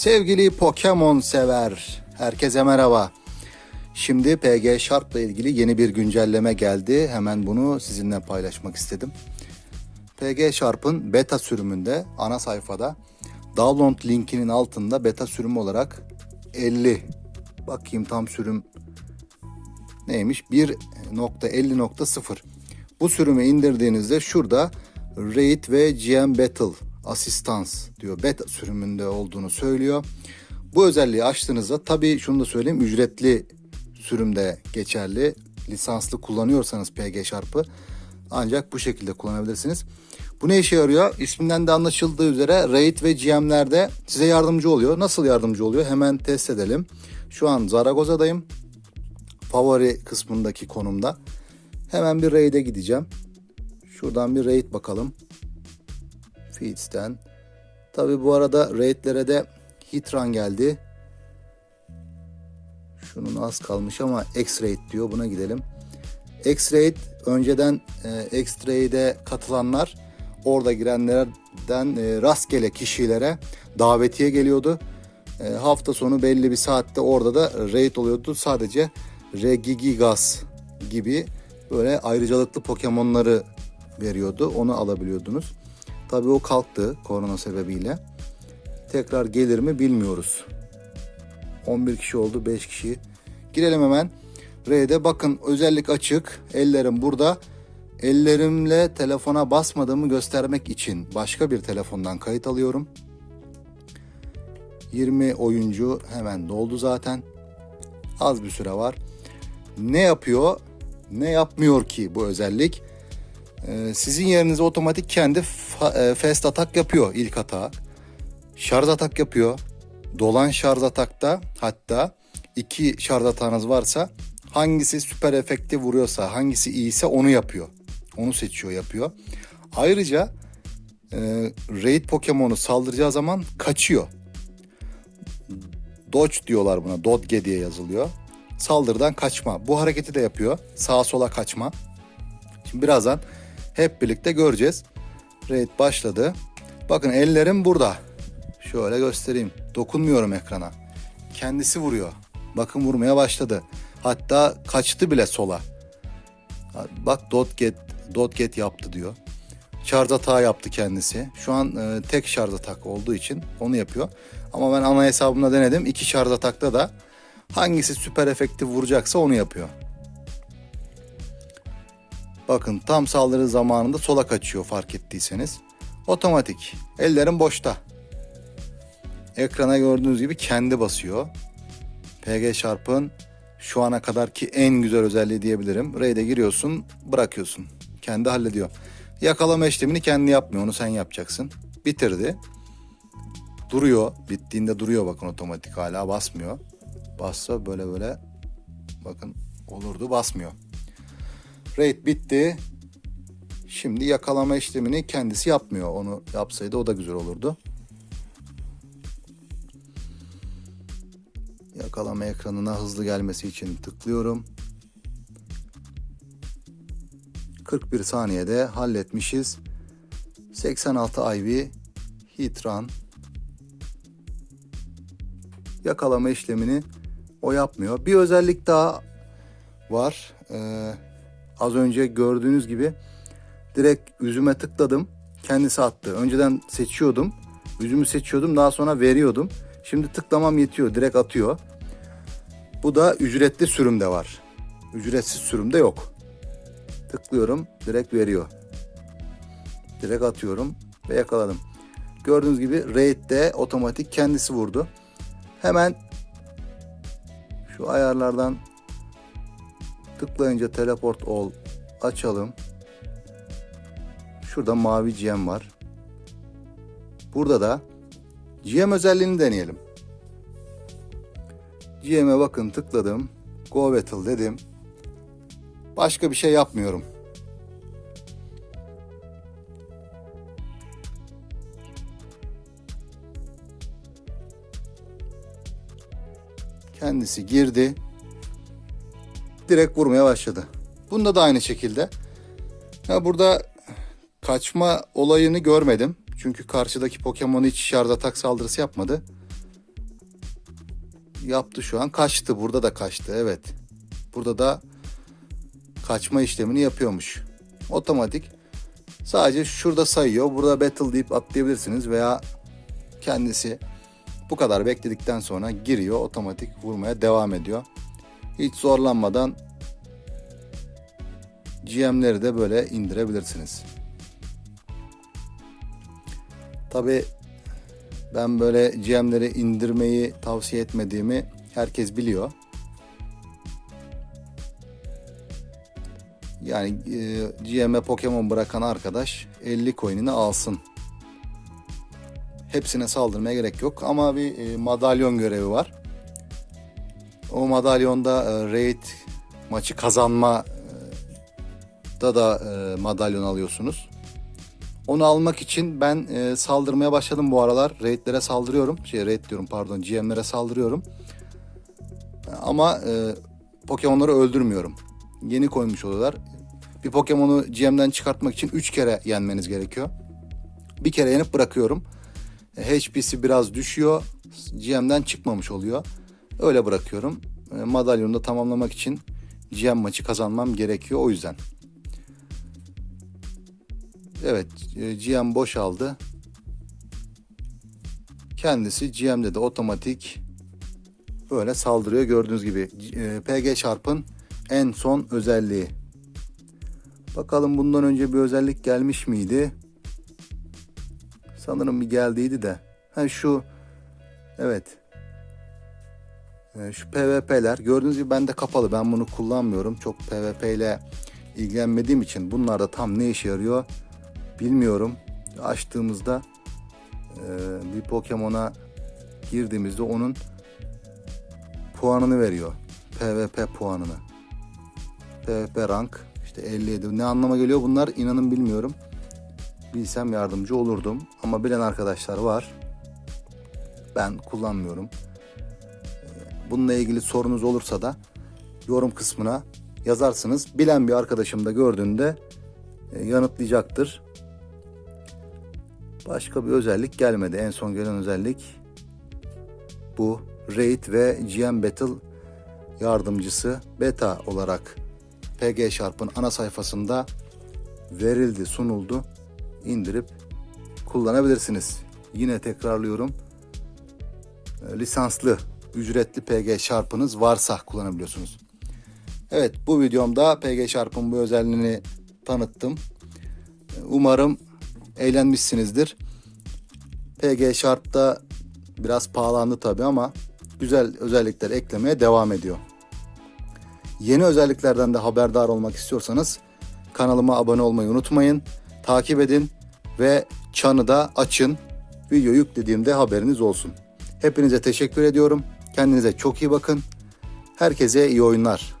Sevgili Pokemon sever, herkese merhaba. Şimdi PG Sharp'la ilgili yeni bir güncelleme geldi. Hemen bunu sizinle paylaşmak istedim. PG Sharp'ın beta sürümünde ana sayfada download linkinin altında beta sürümü olarak 50 bakayım tam sürüm neymiş 1.50.0 bu sürümü indirdiğinizde şurada Raid ve GM Battle Assistance diyor beta sürümünde olduğunu söylüyor. Bu özelliği açtığınızda tabii şunu da söyleyeyim ücretli sürümde geçerli. Lisanslı kullanıyorsanız PG Sharp'ı ancak bu şekilde kullanabilirsiniz. Bu ne işe yarıyor? İsminden de anlaşıldığı üzere Raid ve GM'lerde size yardımcı oluyor. Nasıl yardımcı oluyor? Hemen test edelim. Şu an Zaragoza'dayım. Favori kısmındaki konumda. Hemen bir Raid'e gideceğim. Şuradan bir Raid bakalım. Feeds'ten. Tabi bu arada Raid'lere de Hitran geldi. Şunun az kalmış ama X-Raid diyor. Buna gidelim. X-Raid önceden e, X-Raid'e katılanlar orada girenlerden e, rastgele kişilere davetiye geliyordu. E, hafta sonu belli bir saatte orada da raid oluyordu. Sadece Regigigas gibi böyle ayrıcalıklı Pokemon'ları veriyordu. Onu alabiliyordunuz. Tabii o kalktı korona sebebiyle. Tekrar gelir mi bilmiyoruz. 11 kişi oldu 5 kişi. Girelim hemen. R'de bakın özellik açık. Ellerim burada. Ellerimle telefona basmadığımı göstermek için başka bir telefondan kayıt alıyorum. 20 oyuncu hemen doldu zaten. Az bir süre var. Ne yapıyor? Ne yapmıyor ki bu özellik? Ee, sizin yerinize otomatik kendi fa- e, fast atak yapıyor ilk atağı. Şarj atak yapıyor. Dolan şarj atakta hatta iki şarj atağınız varsa hangisi süper efekti vuruyorsa hangisi iyiyse onu yapıyor. Onu seçiyor yapıyor. Ayrıca e, raid Pokemon'u saldıracağı zaman kaçıyor. Dodge diyorlar buna. Dodge diye yazılıyor. Saldırıdan kaçma. Bu hareketi de yapıyor. Sağa sola kaçma. Şimdi birazdan hep birlikte göreceğiz. Raid başladı. Bakın ellerim burada. Şöyle göstereyim. Dokunmuyorum ekrana. Kendisi vuruyor. Bakın vurmaya başladı. Hatta kaçtı bile sola. Bak dot get, dot get yaptı diyor. Şarj atağı yaptı kendisi. Şu an e, tek şarj atak olduğu için onu yapıyor. Ama ben ana hesabımda denedim. İki şarj atakta da hangisi süper efektif vuracaksa onu yapıyor. Bakın tam saldırı zamanında sola kaçıyor fark ettiyseniz. Otomatik. Ellerim boşta. Ekrana gördüğünüz gibi kendi basıyor. PG Sharp'ın şu ana kadarki en güzel özelliği diyebilirim. Raid'e giriyorsun, bırakıyorsun. Kendi hallediyor. Yakalama işlemini kendi yapmıyor. Onu sen yapacaksın. Bitirdi. Duruyor. Bittiğinde duruyor bakın otomatik hala basmıyor. Bassa böyle böyle bakın olurdu basmıyor. Raid bitti. Şimdi yakalama işlemini kendisi yapmıyor. Onu yapsaydı o da güzel olurdu. Yakalama ekranına hızlı gelmesi için tıklıyorum. 41 saniyede halletmişiz. 86 IV Hitran yakalama işlemini o yapmıyor. Bir özellik daha var. Ee, az önce gördüğünüz gibi direkt üzüme tıkladım. Kendisi attı. Önceden seçiyordum. Üzümü seçiyordum. Daha sonra veriyordum. Şimdi tıklamam yetiyor. Direkt atıyor. Bu da ücretli sürümde var. Ücretsiz sürümde yok. Tıklıyorum. Direkt veriyor. Direkt atıyorum ve yakaladım. Gördüğünüz gibi raid'de otomatik kendisi vurdu. Hemen şu ayarlardan tıklayınca teleport ol açalım. Şurada mavi GM var. Burada da GM özelliğini deneyelim. GM'e bakın tıkladım. Go Battle dedim. Başka bir şey yapmıyorum. Kendisi girdi. Direkt vurmaya başladı. Bunda da aynı şekilde. Ya burada kaçma olayını görmedim. Çünkü karşıdaki Pokemon hiç şarj atak saldırısı yapmadı. yaptı şu an. Kaçtı. Burada da kaçtı. Evet. Burada da kaçma işlemini yapıyormuş. Otomatik. Sadece şurada sayıyor. Burada battle deyip atlayabilirsiniz veya kendisi bu kadar bekledikten sonra giriyor. Otomatik vurmaya devam ediyor. Hiç zorlanmadan GM'leri de böyle indirebilirsiniz. Tabi ben böyle GM'leri indirmeyi tavsiye etmediğimi herkes biliyor. Yani e, GM'e Pokemon bırakan arkadaş 50 coin'ini alsın. Hepsine saldırmaya gerek yok ama bir e, madalyon görevi var. O madalyonda e, raid maçı kazanma e, da da e, madalyon alıyorsunuz. Onu almak için ben e, saldırmaya başladım bu aralar. Raidlere saldırıyorum. Şey raid diyorum pardon GM'lere saldırıyorum. Ama e, Pokemon'ları öldürmüyorum. Yeni koymuş oluyorlar. Bir Pokemon'u GM'den çıkartmak için 3 kere yenmeniz gerekiyor. Bir kere yenip bırakıyorum. E, HP'si biraz düşüyor. GM'den çıkmamış oluyor. Öyle bırakıyorum. E, madalyonu da tamamlamak için GM maçı kazanmam gerekiyor o yüzden. Evet, e, GM boşaldı. Kendisi GM'de de otomatik böyle saldırıyor gördüğünüz gibi. E, PG Sharp'ın en son özelliği. Bakalım bundan önce bir özellik gelmiş miydi? Sanırım bir geldiydi de. Ha şu evet. E, Şu PvP'ler gördüğünüz gibi bende kapalı. Ben bunu kullanmıyorum. Çok PvP ile ilgilenmediğim için bunlar da tam ne işe yarıyor bilmiyorum. Açtığımızda e, bir Pokemon'a girdiğimizde onun puanını veriyor. PvP puanını. PvP rank işte 57. Ne anlama geliyor bunlar inanın bilmiyorum. Bilsem yardımcı olurdum ama bilen arkadaşlar var. Ben kullanmıyorum. Bununla ilgili sorunuz olursa da yorum kısmına yazarsınız. Bilen bir arkadaşım da gördüğünde e, yanıtlayacaktır. Başka bir özellik gelmedi. En son gelen özellik bu. Raid ve GM Battle yardımcısı beta olarak PG Sharp'ın ana sayfasında verildi, sunuldu. İndirip kullanabilirsiniz. Yine tekrarlıyorum. E, Lisanslı, ücretli PG Sharp'ınız varsa kullanabiliyorsunuz. Evet bu videomda PG Sharp'ın bu özelliğini tanıttım. Umarım eğlenmişsinizdir. PG Sharp'ta biraz pahalandı tabi ama güzel özellikler eklemeye devam ediyor. Yeni özelliklerden de haberdar olmak istiyorsanız kanalıma abone olmayı unutmayın. Takip edin ve çanı da açın. Video yüklediğimde haberiniz olsun. Hepinize teşekkür ediyorum. Kendinize çok iyi bakın. Herkese iyi oyunlar.